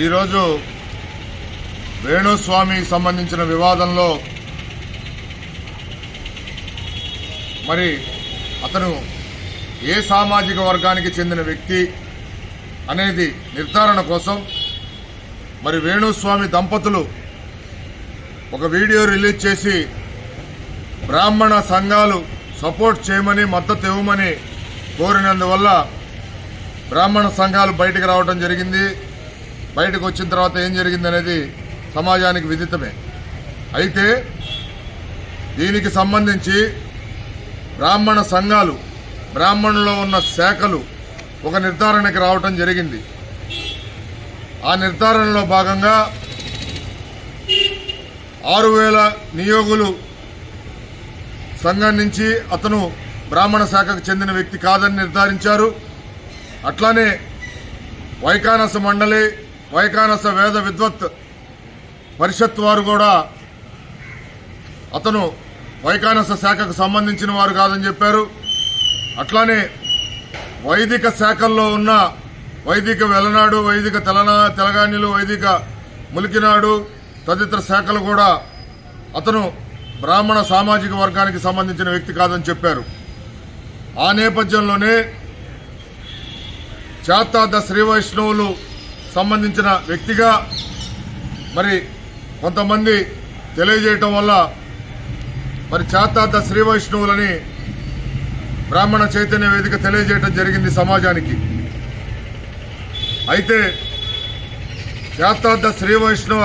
ఈరోజు వేణుస్వామికి సంబంధించిన వివాదంలో మరి అతను ఏ సామాజిక వర్గానికి చెందిన వ్యక్తి అనేది నిర్ధారణ కోసం మరి వేణుస్వామి దంపతులు ఒక వీడియో రిలీజ్ చేసి బ్రాహ్మణ సంఘాలు సపోర్ట్ చేయమని మద్దతు ఇవ్వమని కోరినందువల్ల బ్రాహ్మణ సంఘాలు బయటకు రావడం జరిగింది. బయటకు వచ్చిన తర్వాత ఏం జరిగింది అనేది సమాజానికి విదితమే. అయితే దీనికి సంబంధించి బ్రాహ్మణ సంఘాలు బ్రాహ్మణులో ఉన్న శాఖలు ఒక నిర్ధారణకి రావటం జరిగింది. ఆ నిర్ధారణలో భాగంగా ఆరు వేల నియోగులు సంఘం నుంచి అతను బ్రాహ్మణ శాఖకు చెందిన వ్యక్తి కాదని నిర్ధారించారు. అట్లానే వైకానస మండలి వైకానస వేద విద్వత్ పరిషత్ వారు కూడా అతను వైకానస శాఖకు సంబంధించిన వారు కాదని చెప్పారు. అట్లానే వైదిక శాఖల్లో ఉన్న వైదిక వెలనాడు వైదిక తెలనా తెలగాణిలు వైదిక ములికినాడు తదితర శాఖలు కూడా అతను బ్రాహ్మణ సామాజిక వర్గానికి సంబంధించిన వ్యక్తి కాదని చెప్పారు. ఆ నేపథ్యంలోనే చాతాద శ్రీ వైష్ణవులు సంబంధించిన వ్యక్తిగా మరి కొంతమంది తెలియజేయటం వల్ల మరి చాతాద శ్రీ వైష్ణవులని బ్రాహ్మణ చైతన్య వేదిక తెలియజేయటం జరిగింది సమాజానికి. అయితే శాతార్థ శ్రీ వైష్ణవ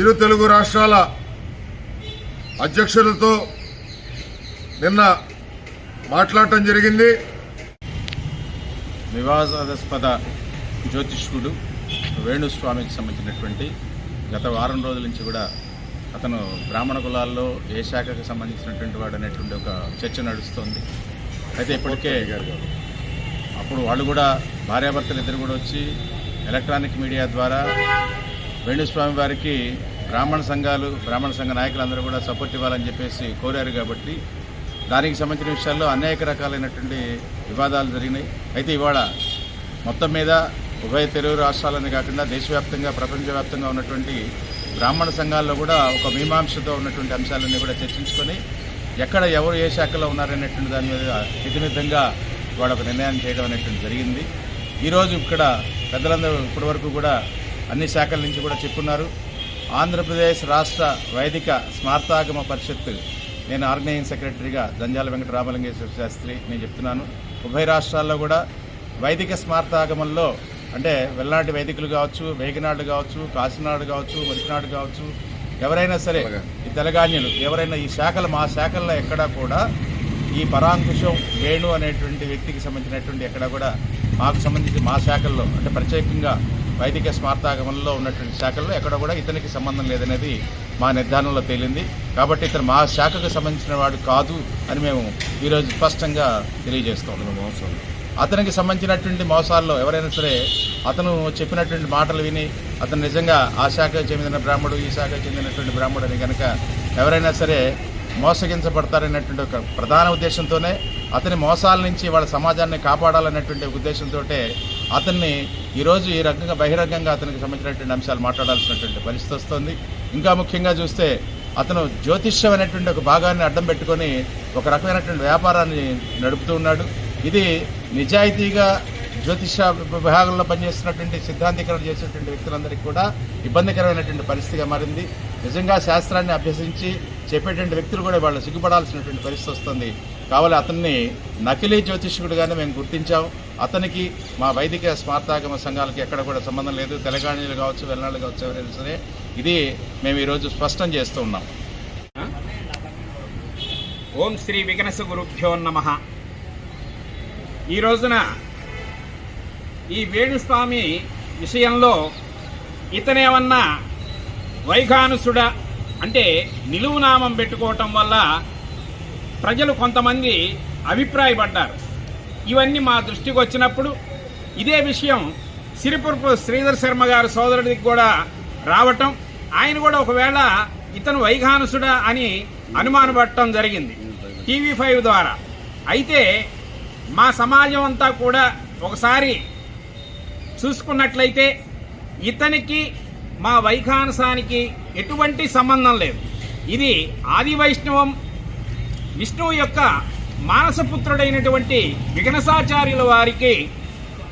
ఇరు తెలుగు రాష్ట్రాల అధ్యక్షులతో నిన్న మాట్లాడటం జరిగింది. వివాదాస్పద జ్యోతిష్కుడు వేణుస్వామికి సంబంధించినటువంటి గత వారం రోజుల నుంచి కూడా అతను బ్రాహ్మణ కులాల్లో ఏ శాఖకు సంబంధించినటువంటి వాడు అనేటువంటి ఒక చర్చ నడుస్తోంది. అయితే ఇప్పటికే అప్పుడు వాళ్ళు కూడా భార్యాభర్తలు ఇద్దరు కూడా వచ్చి ఎలక్ట్రానిక్ మీడియా ద్వారా వేణుస్వామి వారికి బ్రాహ్మణ సంఘాలు బ్రాహ్మణ సంఘ నాయకులందరూ కూడా సపోర్ట్ ఇవ్వాలని చెప్పేసి కోరారు కాబట్టి దానికి సంబంధించిన విషయాల్లో అనేక రకాలైనటువంటి వివాదాలు జరిగినాయి. అయితే ఇవాళ మొత్తం మీద ఉభయ తెలుగు రాష్ట్రాలని కాకుండా దేశవ్యాప్తంగా ప్రపంచవ్యాప్తంగా ఉన్నటువంటి బ్రాహ్మణ సంఘాల్లో కూడా ఒక మీమాంసతో ఉన్నటువంటి అంశాలన్నీ కూడా చర్చించుకొని ఎక్కడ ఎవరు ఏ శాఖలో ఉన్నారనేటువంటి దాని మీద ఇతిమితంగా వాడు ఒక నిర్ణయాన్ని చేయడం అనేటువంటి జరిగింది. ఈరోజు ఇక్కడ పెద్దలందరూ ఇప్పటివరకు కూడా అన్ని శాఖల నుంచి కూడా చెప్పున్నారు. ఆంధ్రప్రదేశ్ రాష్ట్ర వైదిక స్మార్తాగమ పరిషత్ నేను ఆర్గనైజింగ్ సెక్రటరీగా జంజాల వెంకట రామలింగేశ్వర శాస్త్రి నేను చెప్తున్నాను. ఉభయ రాష్ట్రాల్లో కూడా వైదిక స్మార్తాగమంలో అంటే వెల్నాటి వైదికులు కావచ్చు వేగినాడు కావచ్చు కాశీనాడు కావచ్చు మరిచినాడు కావచ్చు ఎవరైనా సరే ఈ తెలగాన్యులు ఎవరైనా ఈ శాఖలు మా శాఖల్లో ఎక్కడా కూడా ఈ పరాంకుశం వేణు అనేటువంటి వ్యక్తికి సంబంధించినటువంటి ఎక్కడ కూడా మాకు సంబంధించి మా శాఖల్లో అంటే ప్రత్యేకంగా వైదిక స్మార్తాగమంలో ఉన్నటువంటి శాఖల్లో ఎక్కడ కూడా ఇతనికి సంబంధం లేదనేది మా నిర్ధారణలో తేలింది. కాబట్టి ఇతను మా శాఖకు సంబంధించిన వాడు కాదు అని మేము ఈరోజు స్పష్టంగా తెలియజేస్తాం మోసం. అతనికి సంబంధించినటువంటి మోసాల్లో ఎవరైనా సరే అతను చెప్పినటువంటి మాటలు విని అతను నిజంగా ఆ శాఖకు చెందిన బ్రాహ్మడు ఈ శాఖకు చెందినటువంటి బ్రాహ్మడు అని కనుక ఎవరైనా సరే మోసగించబడతారనేటువంటి ఒక ప్రధాన ఉద్దేశంతోనే అతని మోసాల నుంచి వాళ్ళ సమాజాన్ని కాపాడాలనేటువంటి ఉద్దేశంతో అతన్ని ఈరోజు ఈ రకంగా బహిరంగంగా అతనికి సంబంధించినటువంటి అంశాలు మాట్లాడాల్సినటువంటి పరిస్థితి వస్తుంది. ఇంకా ముఖ్యంగా చూస్తే అతను జ్యోతిష్యం అనేటువంటి ఒక భాగాన్ని అడ్డం పెట్టుకొని ఒక రకమైనటువంటి వ్యాపారాన్ని నడుపుతూ ఉన్నాడు. ఇది నిజాయితీగా జ్యోతిష విభాగంలో పనిచేస్తున్నటువంటి సిద్ధాంతీకరణ చేసినటువంటి వ్యక్తులందరికీ కూడా ఇబ్బందికరమైనటువంటి పరిస్థితిగా మారింది. నిజంగా శాస్త్రాన్ని అభ్యసించి చెప్పేటువంటి వ్యక్తులు కూడా వాళ్ళు సిగ్గుపడాల్సినటువంటి పరిస్థితి వస్తుంది. కావాలి అతన్ని నకిలీ జ్యోతిష్కుడిగానే మేము గుర్తించాం. అతనికి మా వైదిక స్మార్తాగమ సంఘాలకి ఎక్కడ కూడా సంబంధం లేదు. తెలంగాణలు కావచ్చు వెల్నాళ్ళు కావచ్చు ఎవరైనా సరే ఇది మేము ఈరోజు స్పష్టం చేస్తూ ఉన్నాం. ఓం శ్రీ వికనస గురుభ్యో నమ. ఈ రోజున ఈ వేణుస్వామి విషయంలో ఇతనేమన్నా వైఘానుసుడ అంటే నిలువునామం పెట్టుకోవటం వల్ల ప్రజలు కొంతమంది అభిప్రాయపడ్డారు. ఇవన్నీ మా దృష్టికి వచ్చినప్పుడు ఇదే విషయం సిరిపురపు శ్రీధర్ శర్మ గారి సోదరుడికి కూడా రావటం ఆయన కూడా ఒకవేళ ఇతను వైఘానుసుడా అని అనుమానపడటం జరిగింది టీవీ ఫైవ్ ద్వారా. అయితే మా సమాజం అంతా కూడా ఒకసారి చూసుకున్నట్లయితే ఇతనికి మా వైఖానసానికి ఎటువంటి సంబంధం లేదు. ఇది ఆది వైష్ణవం విష్ణువు యొక్క మానసపుత్రుడైనటువంటి విఘ్నసాచార్యుల వారికి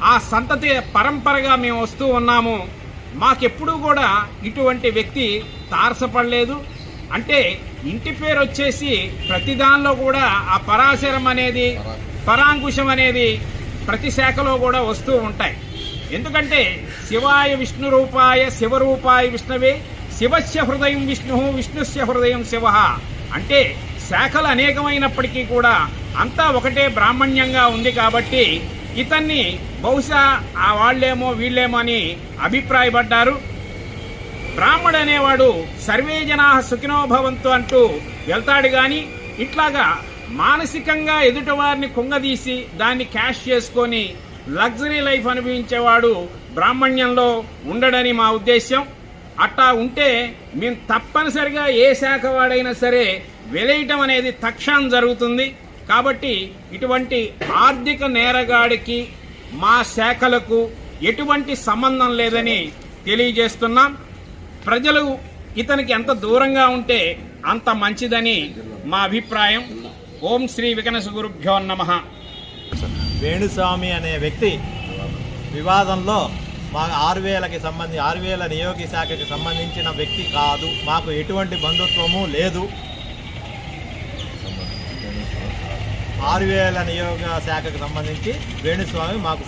ఆ సంతతి పరంపరగా మేము వస్తూ ఉన్నాము. మాకెప్పుడూ కూడా ఇటువంటి వ్యక్తి తారసపడలేదు. అంటే ఇంటి పేరు వచ్చేసి ప్రతి దానిలో కూడా ఆ పరాశరం అనేది పరాంకుశం అనేది ప్రతి శాఖలో కూడా వస్తూ ఉంటాయి. ఎందుకంటే శివాయ విష్ణు రూపాయ శివరూపాయ విష్ణవే. శివస్య హృదయం విష్ణు విష్ణుస్య హృదయం శివ. అంటే శాఖలు అనేకమైనప్పటికీ కూడా అంతా ఒకటే బ్రాహ్మణ్యంగా ఉంది కాబట్టి ఇతన్ని బహుశా ఆ వాళ్ళేమో వీళ్ళేమో అని అభిప్రాయపడ్డారు. బ్రాహ్మడు అనేవాడు సర్వే జనా సుఖినోభవంతో అంటూ వెళ్తాడు కానీ ఇట్లాగా మానసికంగా ఎదుటివారిని కుంగదీసి దాన్ని క్యాష్ చేసుకొని లగ్జరీ లైఫ్ అనుభవించేవాడు బ్రాహ్మణ్యంలో ఉండడని మా ఉద్దేశ్యం. అట్టా ఉంటే మేము తప్పనిసరిగా ఏ శాఖ వాడైనా సరే వెలేయటం అనేది తక్షణం జరుగుతుంది. కాబట్టి ఇటువంటి ఆర్థిక నేరగాడికి మా శాఖలకు ఎటువంటి సంబంధం లేదని తెలియజేస్తున్నాం. ప్రజలు ఇతనికి ఎంత దూరంగా ఉంటే అంత మంచిదని మా అభిప్రాయం. ఓం శ్రీ వికనస గురుభ్యో నమ. వేణుస్వామి అనే వ్యక్తి వివాదంలో మా ఆరు వేలకి సంబంధించి ఆరు వేల నియోగి శాఖకి సంబంధించిన వ్యక్తి కాదు. మాకు ఎటువంటి బంధుత్వము లేదు. ఆరు వేల నియోగ శాఖకు సంబంధించి వేణుస్వామి మాకు